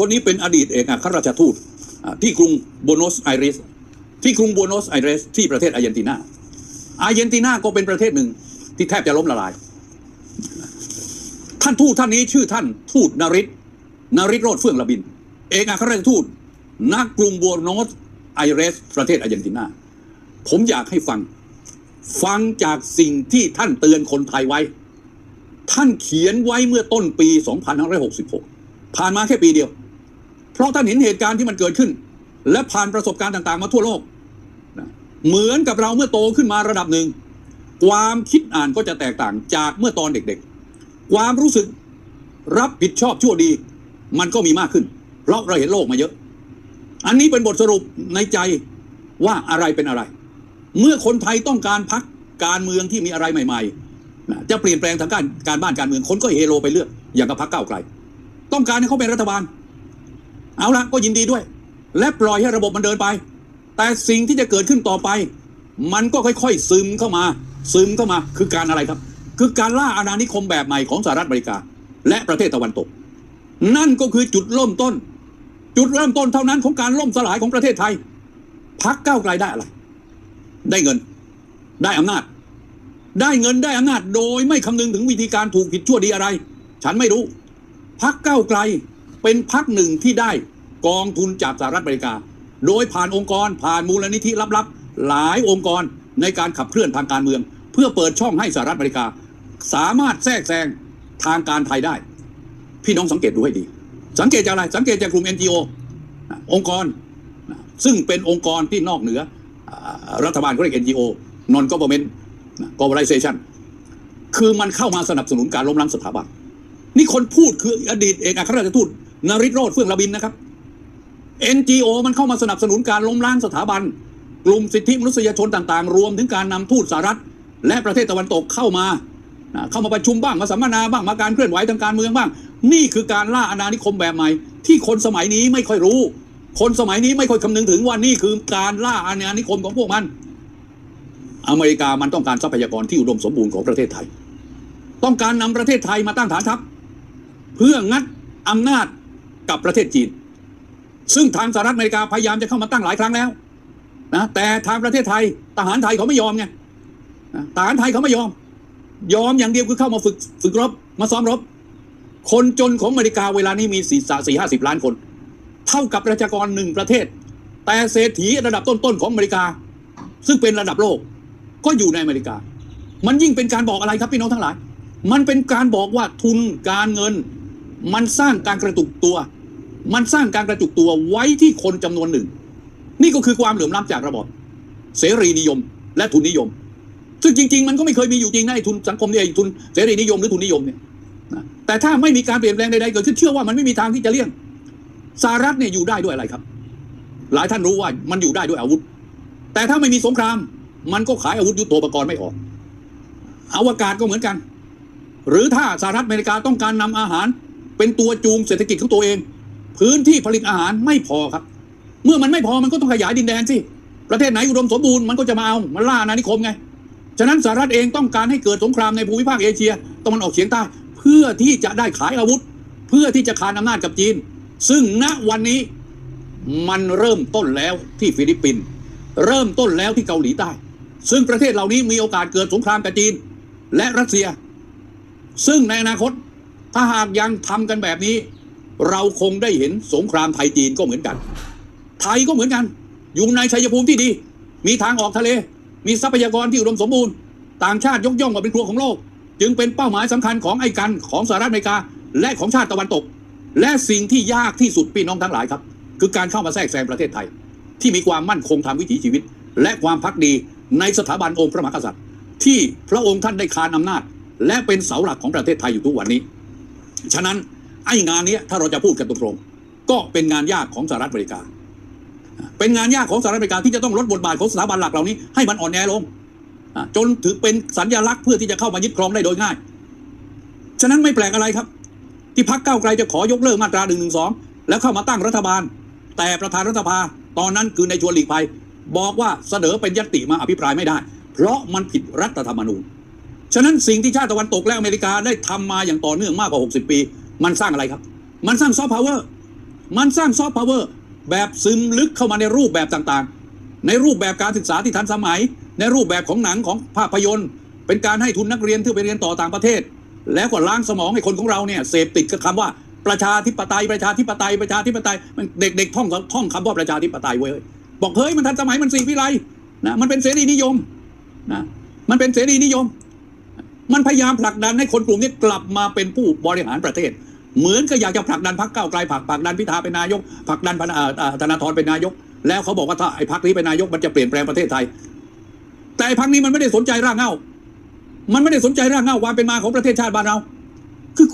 คนนี้เป็นอดีตเอกอัครราชทูตที่กรุงโบโนสไอเรสที่กรุงโบโนสไอเรสที่ประเทศอาร์เจนตินาอาร์เจนตินาก็เป็นประเทศหนึ่งที่แทบจะล้มละลาย ท่านทูตท่านนี้ชื่อท่านทูตนาริศนาริศโรดเฟื่องระบิน เอกอัครราชทูตณกรุงโบโนสไอเรส ประเทศอาร์เจนตินาผมอยากให้ฟัง ฟังจากสิ่งที่ท่านเตือนคนไทยไว้ ท่านเขียนไว้เมื่อต้นปี 2566 ผ่านมาแค่ปีเดียว ราะท่านเห็นเหตุการณ์ที่มันเกิดขึ้น และผ่านประสบการณ์ต่าง ๆ มาทั่วโลกนะเหมือนกับเราเมื่อโตขึ้นมาระดับหนึ่ง ความคิดอ่านก็จะแตกต่างจากเมื่อตอนเด็กๆ ความรู้สึกรับผิดชอบชั่วดี มันก็มีมากขึ้น เพราะเราเห็นโลกมาเยอะ อันนี้เป็นบทสรุปในใจว่าอะไรเป็นอะไร เมื่อคนไทยต้องการพักการเมืองที่มีอะไรใหม่ๆจะเปลี่ยนแปลงทางการการบ้านการเมืองคนก็เฮโลไปเลือกอย่างกับพักเก้าไกล ต้องการให้เขาเป็นรัฐบาล เอาละก็ยินดีด้วย และปล่อยให้ระบบมันเดินไป แต่สิ่งที่จะเกิดขึ้นต่อไป มันก็ค่อยๆซึมเข้ามา ซึมเข้ามาคือการอะไรครับ คือการล่าอาณานิคมแบบใหม่ของสหรัฐอเมริกา และประเทศตะวันตก นั่นก็คือจุดเริ่มต้น จุดเริ่มต้นเท่านั้นของการล่มสลายของประเทศไทยพักก้าวไกลได้อะไร ได้เงิน ได้อำนาจ ได้เงินได้อำนาจโดยไม่คำนึงถึงวิธีการถูกผิดชั่วดีอะไร ฉันไม่รู้พักก้าวไกล เป็นพักหนึ่งที่ได้กองทุนจากสหรัฐอเมริกา โดยผ่านองค์กรผ่านมูลนิธิลับๆ หลายองค์กรในการขับเคลื่อนทางการเมือง เพื่อเปิดช่องให้สหรัฐอเมริกา สามารถแทรกแซงทางการไทยได้ พี่น้องสังเกตดูให้ดี สังเกตจากอะไร สังเกตจากกลุ่ม NGO นะองค์กร ซึ่งเป็นองค์กรที่นอกเหนือ รัฐบาลเขาเรียก NGO non government นะ organization คือมันเข้ามาสนับสนุนการล้มล้างสถาบันนี่คนพูดคืออดีตเอกอัครราชทูต นริโรธเฟื่องระบินนะครับ NGO มันเข้ามาสนับสนุนการล้มล้างสถาบัน กลุ่มสิทธิมนุษยชนต่าง ๆ รวมถึงการนำทูตสหรัฐ และประเทศตะวันตกเข้ามา เข้ามาประชุมบ้างมาสัมมนาบ้างมาการเคลื่อนไหวทางการเมืองบ้าง นี่คือการล่าอาณานิคมแบบใหม่ ที่คนสมัยนี้ไม่ค่อยรู้ คนสมัยนี้ไม่ค่อยคำนึงถึงว่านี่คือการล่าอาณานิคมของพวกมัน อเมริกามันต้องการทรัพยากรที่อุดมสมบูรณ์ของประเทศไทย ต้องการนำประเทศไทยมาตั้งฐานทัพ เพื่องัดอำนาจ กับประเทศจีน ซึ่งทางสหรัฐอเมริกาพยายามจะเข้ามาตั้งหลายครั้งแล้วนะแต่ทางประเทศไทยทหารไทยเขาไม่ยอมไงทหารไทยเขาไม่ยอม ยอมอย่างเดียวคือเข้ามาฝึกฝึกรบมาซ้อมรบ คนจนของอเมริกาเวลานี้มีสี่สี่ห้าสิบล้านคน เท่ากับประชากรหนึ่งประเทศ แต่เศรษฐีระดับต้นๆของอเมริกา ซึ่งเป็นระดับโลก ก็อยู่ในอเมริกา มันยิ่งเป็นการบอกอะไรครับพี่น้องทั้งหลาย มันเป็นการบอกว่าทุนการเงิน มันสร้างการกระตุกตัว มันสร้างการกระจุกตัวไว้ที่คนจำนวนหนึ่ง นี่ก็คือความเหลื่อมล้ำจากระบอบเสรีนิยม และทุนนิยม ซึ่งจริง ๆ มันก็ไม่เคยมีอยู่จริงนะทุนสังคมเนี่ยทุนเสรีนิยมหรือทุนนิยมเนี่ยแต่ถ้าไม่มีการเปลี่ยนแปลงใดๆเกิดขึ้นเชื่อว่ามันไม่มีทางที่จะเลี่ยงสหรัฐเนี่ยอยู่ได้ด้วยอะไรครับ หลายท่านรู้ว่ามันอยู่ได้ด้วยอาวุธ แต่ถ้าไม่มีสงคราม มันก็ขายอาวุธยุทโธปกรณ์ไม่ออกอวกาศก็เหมือนกัน หรือถ้าสหรัฐอเมริกาต้องการนำอาหาร เป็นตัวจูงเศรษฐกิจของตัวเอง พื้นที่ผลิตอาหารไม่พอครับ เมื่อมันไม่พอมันก็ต้องขยายดินแดนสิประเทศไหนอุดมสมบูรณ์มันก็จะมาเอามันล่าอาณานิคมไงฉะนั้นสหรัฐเองต้องการให้เกิดสงครามในภูมิภาคเอเชียตะวันออกเฉียงใต้ เพื่อที่จะได้ขายอาวุธ เพื่อที่จะคานอำนาจกับจีน ซึ่งณวันนี้มันเริ่มต้นแล้วที่ฟิลิปปินส์เริ่มต้นแล้วที่เกาหลีใต้ ซึ่งประเทศเหล่านี้มีโอกาสเกิดสงครามกับจีน และรัสเซีย ซึ่งในอนาคตถ้าหากยังทำกันแบบนี้ เราคงได้เห็นสงครามไทยจีนก็เหมือนกัน ไทยก็เหมือนกัน อยู่ในชัยภูมิที่ดี มีทางออกทะเล มีทรัพยากรที่อุดมสมบูรณ์ ต่างชาติยกย่องว่าเป็นครัวของโลก จึงเป็นเป้าหมายสำคัญของไอ้กันของสหรัฐอเมริกา และของชาติตะวันตก และสิ่งที่ยากที่สุดพี่น้องทั้งหลายครับ คือการเข้ามาแทรกแซงประเทศไทย ที่มีความมั่นคงทางวิถีชีวิต และความพักดีในสถาบันองค์พระมหากษัตริย์ ที่พระองค์ท่านได้คานอำนาจ และเป็นเสาหลักของประเทศไทยอยู่ทุกวันนี้ ฉะนั้น ไอ้งานนี้ถ้าเราจะพูดกันตรงๆก็เป็นงานยากของสหรัฐอเมริกา เป็นงานยากของสหรัฐอเมริกาที่จะต้องลดบทบาทของสถาบันหลักเหล่านี้ให้มันอ่อนแอลงจนถือเป็นสัญลักษณ์เพื่อที่จะเข้ามายึดครองได้โดยง่าย ฉะนั้นไม่แปลกอะไรครับ ที่พักเก้าไกลจะขอยกเลิกมาตรา1นึแล้วเข้ามาตั้งรัฐบาล แต่ประธานรัฐสภาตอนนั้นคือในชวนหลีกภัย บอกว่าเสนอเป็นยตติมาอภิปรายไม่ได้ เพราะมันผิดรัฐธรรมนูญ ฉะนั้นสิ่งที่ชาติตะวันตกและอเมริกาได้ทำมาอย่างต่อเนื่องมากกว่า 60 ปี มันสร้างอะไรครับ มันสร้างซอฟต์พาวเวอร์มันสร้างซอฟต์พาวเวอร์แบบซึมลึกเข้ามาในรูปแบบต่างๆ ในรูปแบบการศึกษาที่ทันสมัย ในรูปแบบของหนังของภาพยนตร์ เป็นการให้ทุนนักเรียนที่ไปเรียนต่อต่างประเทศ แล้วก็ล้างสมองให้คนของเราเนี่ยเสพติดกับคำว่าประชาธิปไตยประชาธิปไตยประชาธิปไตยมันเด็กๆท่องท่องคำว่าประชาธิปไตยเว้ยบอกเฮ้ยมันทันสมัยมันสีวิไลนะมันเป็นเสรีนิยมนะมันเป็นเสรีนิยม มันพยายามผลักดันให้คนกลุ่มนี้กลับมาเป็นผู้บริหารประเทศ เหมือนก็อยากจะผลักดันพักเก้าไกลผลักผลักดันพิธาเป็นนายกผลักดันพนธนาธรเป็นนายก แล้วเขาบอกว่าถ้าไอ้พักนี้เป็นนายกมันจะเปลี่ยนแปลงประเทศไทย แต่พักนี้มันไม่ได้สนใจร่างเงามันไม่ได้สนใจร่างเงาความเป็นมาของประเทศชาติบ้านเราคือ